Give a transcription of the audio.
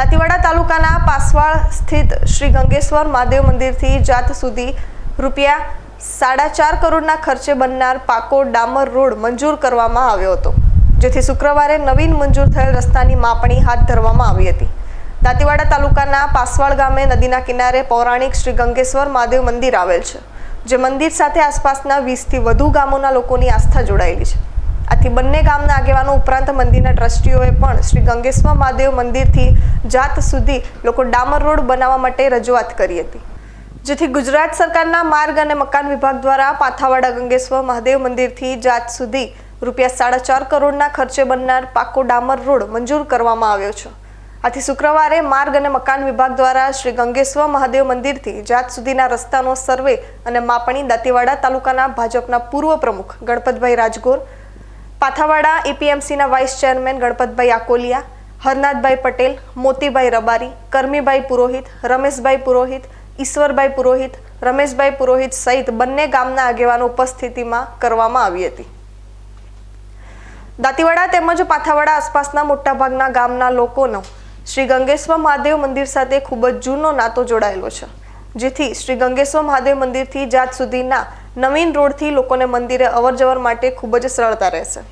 દાંતીવાડા તાલુકાના પાસવાળ સ્થિત શ્રી ગંગેશ્વર મહાદેવ મંદિરથી જાત સુધી રૂપિયા સાડા ચાર કરોડના ખર્ચે બનનાર પાકો ડામર રોડ મંજૂર કરવામાં આવ્યો હતો, જેથી શુક્રવારે નવીન મંજૂર થયેલ રસ્તાની માપણી હાથ ધરવામાં આવી હતી. દાંતીવાડા તાલુકાના પાસવાડ ગામે નદીના કિનારે પૌરાણિક શ્રી ગંગેશ્વર મહાદેવ મંદિર આવેલ છે, જે મંદિર સાથે આસપાસના વીસથી વધુ ગામોના લોકોની આસ્થા જોડાયેલી છે. આથી બંને ગામના આગેવાનો ઉપરાંત મંદિરના ટ્રસ્ટીઓએ પણ શ્રી ગંગેશ્વર મહાદેવ મંદિરથી જાત સુધી લોકો ડામર રોડ બનાવવા માટે રજૂઆત કરી હતી. જેથી ગુજરાત સરકારના માર્ગ અને મકાન વિભાગ દ્વારા પાથાવાડા ગંગેશ્વર મહાદેવ મંદિરથી જાત સુધી રૂપિયા સાડા ચાર કરોડના ખર્ચે બનનાર પાકો ડામર રોડ મંજૂર કરવામાં આવ્યો છે. આથી શુક્રવારે માર્ગ અને મકાન વિભાગ દ્વારા શ્રી ગંગેશ્વર મહાદેવ મંદિરથી જાત સુધીના રસ્તાનો સર્વે અને માપણી દાંતીવાડા તાલુકાના ભાજપના પૂર્વ પ્રમુખ ગણપતભાઈ રાજગોર પાથાવાડા એપીએમસીના વાઇસ ચેરમેન ગણપતભાઈ આકોલિયા, હરનાથભાઈ પટેલ, મોતીભાઈ રબારી, કરમીભાઈ પુરોહિત, રમેશભાઈ પુરોહિત, ઈશ્વરભાઈ પુરોહિત, રમેશભાઈ પુરોહિત સહિત બંને ગામના આગેવાનો ઉપસ્થિતિમાં કરવામાં આવી હતી. દાંતીવાડા તેમજ પાથાવાડા આસપાસના મોટાભાગના ગામના લોકોનો શ્રી ગંગેશ્વર મહાદેવ મંદિર સાથે ખૂબ જ જૂનો નાતો જોડાયેલો છે. જેથી શ્રી ગંગેશ્વર મહાદેવ મંદિરથી જાત સુધીના નવીન રોડથી લોકોને મંદિરે અવરજવર માટે ખૂબ જ સરળતા રહેશે.